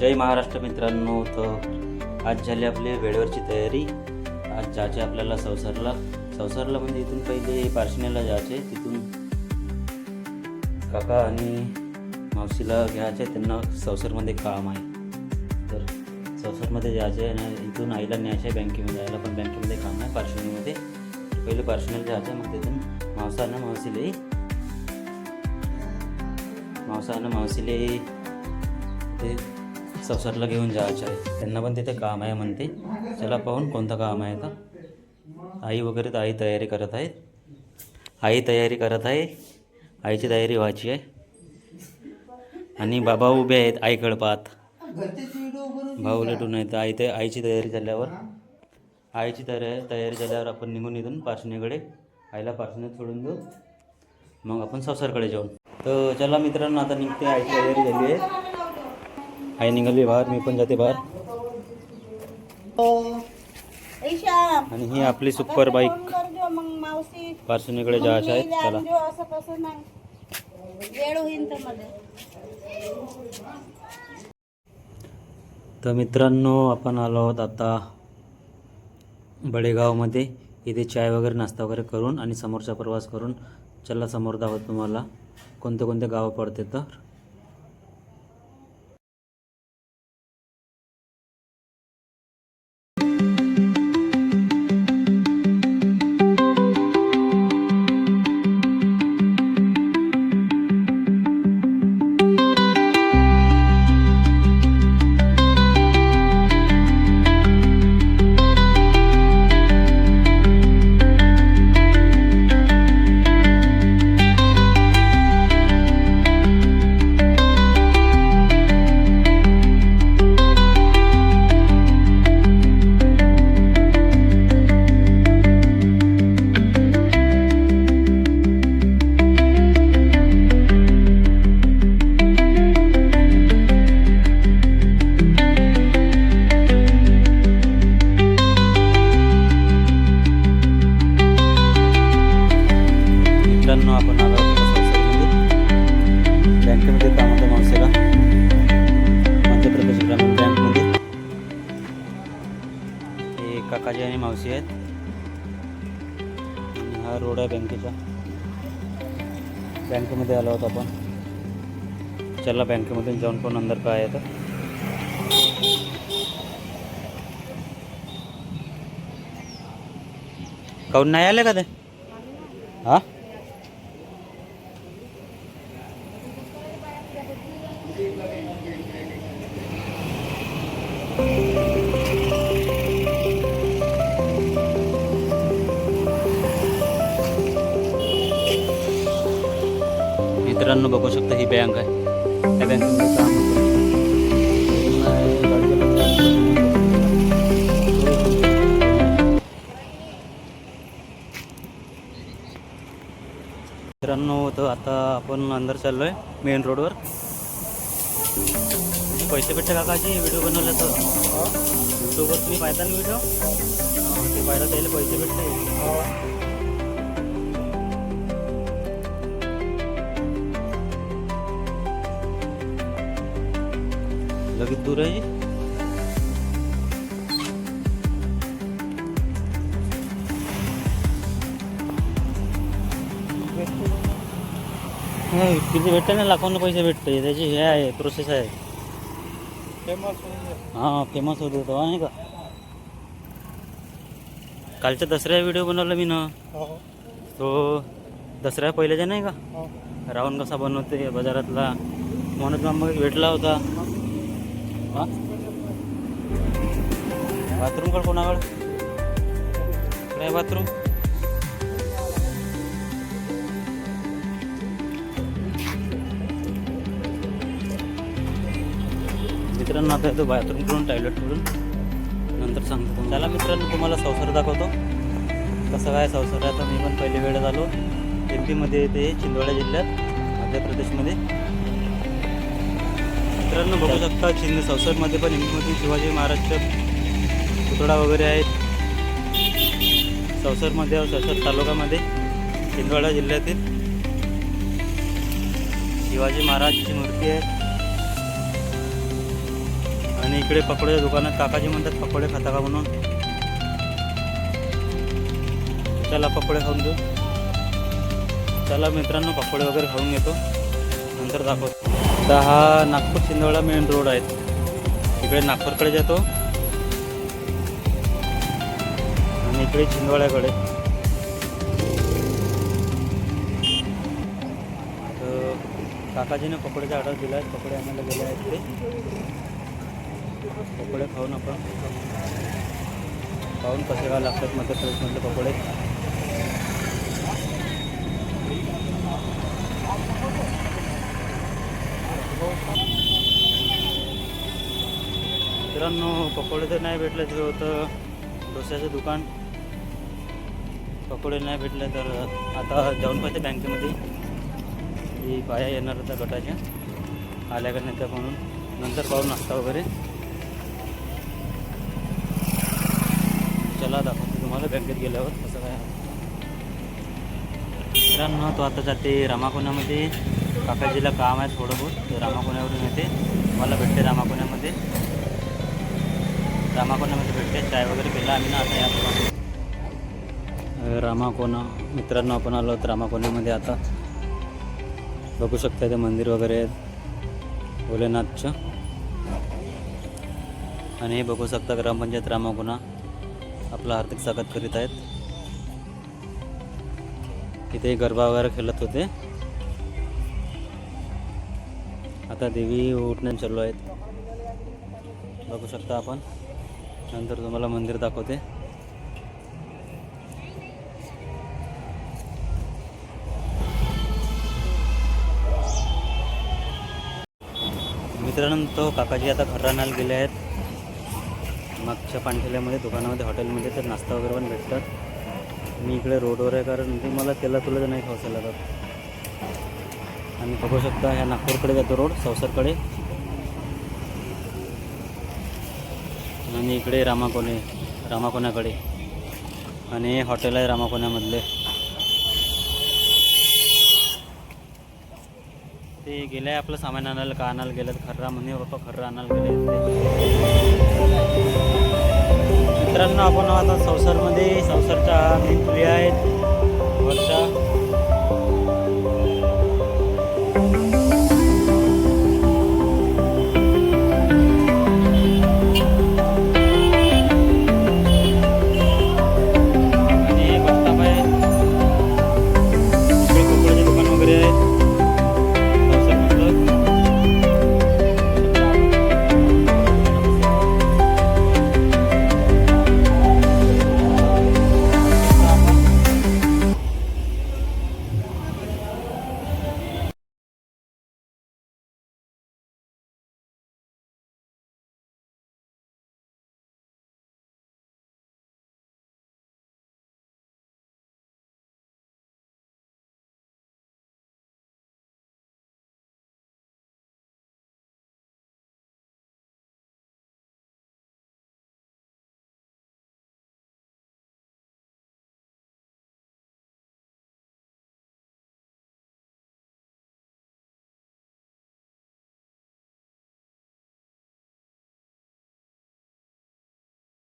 जय महाराष्ट्र मित्रांनो. तर आज झाली आपली वेळेवरची तयारी. आज जायचे आपल्याला संसारला. संसारला म्हणजे इथून पहिले पार्शनेला जायचे तिथून काका आणि मावशीला घ्यायचे त्यांना संसारमध्ये काम आहे. तर संसारमध्ये जायचे आणि इथून आईला न्यायचे बँकेमध्ये. आईला पण बँकेमध्ये काम आहे पार्शनीमध्ये पहिले पार्शनेला जायचं मग तिथून मावसानं मावशीलाही मावसानं मावशीले ते संसारला घेऊन जायचं आहे. त्यांना पण तिथे काम आहे म्हणते. चला पाहून कोणतं काम आहे का आई वगैरे तर आई तयारी करत आहे आई तयारी करत आहे. आईची तयारी व्हायची आहे. आणि बाबा उभे आहेत आईकडं पाहत भाऊ लटून आहेत. आई ते आईची तयारी झाल्यावर आईची तयारी तयारी झाल्यावर आपण निघून इथून पार्शनीकडे आईला पार्शनीत सोडून देऊ. मग आपण संसारकडे जाऊ तर चला मित्रांनो आता निघते. आईची तयारी झाली आहे. आई निघाली बाहेर मी पण जाते बाहेर. श्याम आणि ही आपली सुपर बाईक. पार्शनीकडे जायचं आहे चला. तर मित्रांनो आपण आलो आहोत आता बडेगावमध्ये. इथे चाय वगैरे नाश्ता वगैरे करून आणि समोरचा प्रवास करून. चला समोर दाखवत तुम्हाला. कोणते कोणते गावं पडते तर. हे काकाजी आणि मावशी आहेत. आणि हा रोड आहे बँकेचा. बँकेमध्ये आलो आहोत आपण. चला बँकेमधून जाऊन पण अंदर काय आहे तर. काऊन नाही आले का ते? हा? मित्रांनो बघू शकता ही बँक आहे. त्या बँकेमध्ये काम होतं. मित्रांनो तर आता आपण अंदर चाललो आहे मेन रोडवर पैसे भेटते काकाजी? व्हिडिओ बनवले तर. यूट्यूबवर तुम्ही पाहता ना व्हिडिओ ते पाहिला त्याला पैसे भेटते लगेच दूर आहे. नाही किती भेटते ना लाखोंना पैसे भेटते त्याची हे आहे प्रोसेस आहे. हां फेमस होते तो आहे का? कालच्या दसऱ्या व्हिडिओ बनवला मी ना. तो दसऱ्या पहिल्याच्या नाही का? रावण कसा बनवते बाजारातला. मनोज मामा भेटला होता. हा? बाथरूम कड कोणाकडे? काय बाथरूम मित्रांनो आता येतो बाथरूम करून टॉयलेट करून नंतर सांगतो त्याला मित्रांनो तुम्हाला संसार दाखवतो. कसं काय संसार आता मी पण पहिले वेळ आलो. एम पीमध्ये येते चिंदवाडा जिल्ह्यात मध्य प्रदेशमध्ये. मित्रांनो बघू शकता छिंद संसदमध्ये पण एम पीमध्ये शिवाजी महाराजचे पुतळा वगैरे आहेत. संसदमध्ये संसद तालुक्यामध्ये छिंदवाडा जिल्ह्यातील शिवाजी महाराजची मूर्ती आहे. आणि इकडे पकोडे दुकानात काकाजी म्हणतात पकोडे खाता का म्हणून. चला पकोडे खाऊन घेऊ. चला मित्रांनो पकोडे वगैरे खाऊन घेतो. नंतर दाखवतो. आता हा नागपूर चिंदवाडा मेन रोड आहे. इकडे नागपूरकडे जातो. आणि इकडे चिंदवाड्याकडे तर काकाजीने पकोड्याचा ऑर्डर दिला आहे पकोडे आणायला गेले आहेत ते. पकोडे खाऊन आपण खाऊन कसे काय लागतात मध्य प्रदेशमधले पकोडे. मित्रांनो पकोडे तर नाही भेटले तिथं होतं. डोस्याचं दुकान. पकोडे नाही भेटले तर आता जाऊन पाहिजे बँकेमध्ये. ही बाया येणार होत्या गटाच्या. आल्या का नाही त्या म्हणून. नंतर पाहून नाश्ता वगैरे. चला दाखवतो तुम्हाला बँकेत गेल्यावर कसं काय मित्रांनो तो आता जाते रामाकोण्यामध्ये काकाजीला काम आहे थोडं बहुत रामाकोण्यावरून येते. मला भेटते रामाकोण्यामध्ये. रामाकोण्यामध्ये भेटते चाय वगैरे पिला आम्ही ना आता या रामाकोना मित्रांनो आपण आलो आहोत रामाकोण्यामध्ये आता. बघू शकता ते मंदिर वगैरे आहेत. भोलेनाथचं. आणि हे बघू शकता ग्रामपंचायत रामाकोना आपला आर्थिक स्वागत करीत आहेत. इथे गरबा वगैरे खेळत होते. आता देवी उठणे चालू आहेत. बघू शकता आपण. नंतर तुम्हाला मंदिर दाखवते. मित्रांनो तो काकाजी आता खर्रानाला गेले आहेत. मागच्या पाणठेल्यामध्ये दुकानामध्ये हॉटेलमध्ये तर नाश्ता वगैरे पण भेटतात. मी इकडे रोडवर आहे कारण ते मला तेला तुला नाही खावसं लागत आणि बघू शकता ह्या नागपूरकडे जातो रोड संसारकडे आणि इकडे रामाकोणे रामाकोण्याकडे. आणि हॉटेल आहे रामाकोण्यामधले. ते गेले आपलं सामान आणायला का आणायला गेलं खर्रा म्हणे बाप्पा खर्रा आणायला गेले मित्रांनो आपण आता संसारमध्ये संसारच्या मित्री आहेत. वर्षा